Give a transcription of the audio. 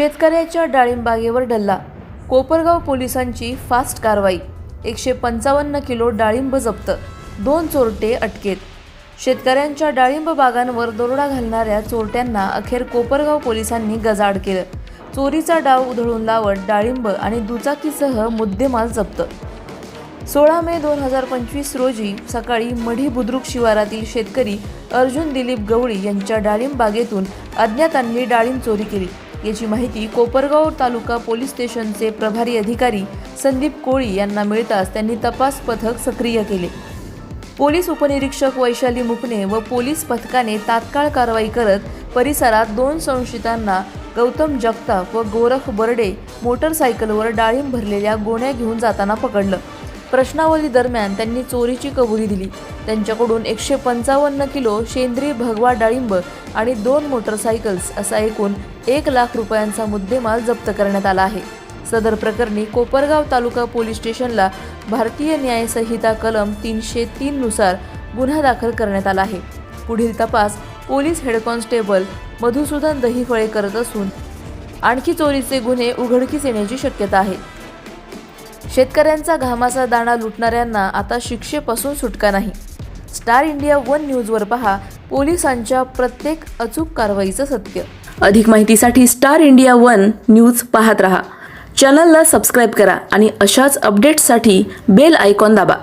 शेतकऱ्याच्या डाळिंबागेवर डल्ला कोपरगाव पोलिसांची फास्ट कारवाई एकशे पंचावन्न किलो डाळिंब जप्त दोन चोरटे अटकेत. शेतकऱ्यांच्या डाळिंब बागांवर दरोडा घालणाऱ्या चोरट्यांना अखेर कोपरगाव पोलिसांनी गजाड केलं. चोरीचा डाव उधळून लावत डाळिंब आणि दुचाकीसह मुद्देमाल जप्त. सोळा मे दोन हजार पंचवीस रोजी सकाळी मढी बुद्रुक शिवारातील शेतकरी अर्जुन दिलीप गवळी यांच्या डाळिंब बागेतून अज्ञातांनी डाळिंब चोरी केली. याची माहिती कोपरगाव तालुका पोलीस स्टेशनचे प्रभारी अधिकारी संदीप कोळी यांना मिळताच त्यांनी तपास पथक सक्रिय केले. पोलीस उपनिरीक्षक वैशाली मुकणे व पोलीस पथकाने तात्काळ कारवाई करत परिसरात दोन संशयितांना गौतम जगताप व गोरख बर्डे मोटरसायकलवर डाळिंब भरलेल्या गोण्या घेऊन जाताना पकडलं. प्रश्नावली दरम्यान त्यांनी चोरीची कबुली दिली. त्यांच्याकडून एकशे पंचावन्न किलो सेंद्रिय भगवा डाळिंब आणि दोन मोटरसायकल्स असा एकूण एक लाख रुपयांचा मुद्देमाल जप्त करण्यात आला आहे. सदर प्रकरणी कोपरगाव तालुका पोलीस स्टेशनला भारतीय न्याय संहिता कलम तीनशे तीननुसार गुन्हा दाखल करण्यात आला आहे. पुढील तपास police head constable Madhusudan Dahiphale करत असून आणखी चोरीचे गुन्हे उघडकीस येण्याची शक्यता आहे. शेतकऱ्यांचा घामाचा दाणा लुटणाऱ्यांना आता शिक्षेपासून सुटका नाही. स्टार इंडिया वन न्यूजवर पहा पोलिसांच्या प्रत्येक अचूक कारवाईचं सत्य. अधिक माहितीसाठी स्टार इंडिया वन न्यूज पाहत रहा. चॅनलला सबस्क्राईब करा आणि अशाच अपडेट्ससाठी बेल आयकॉन दाबा.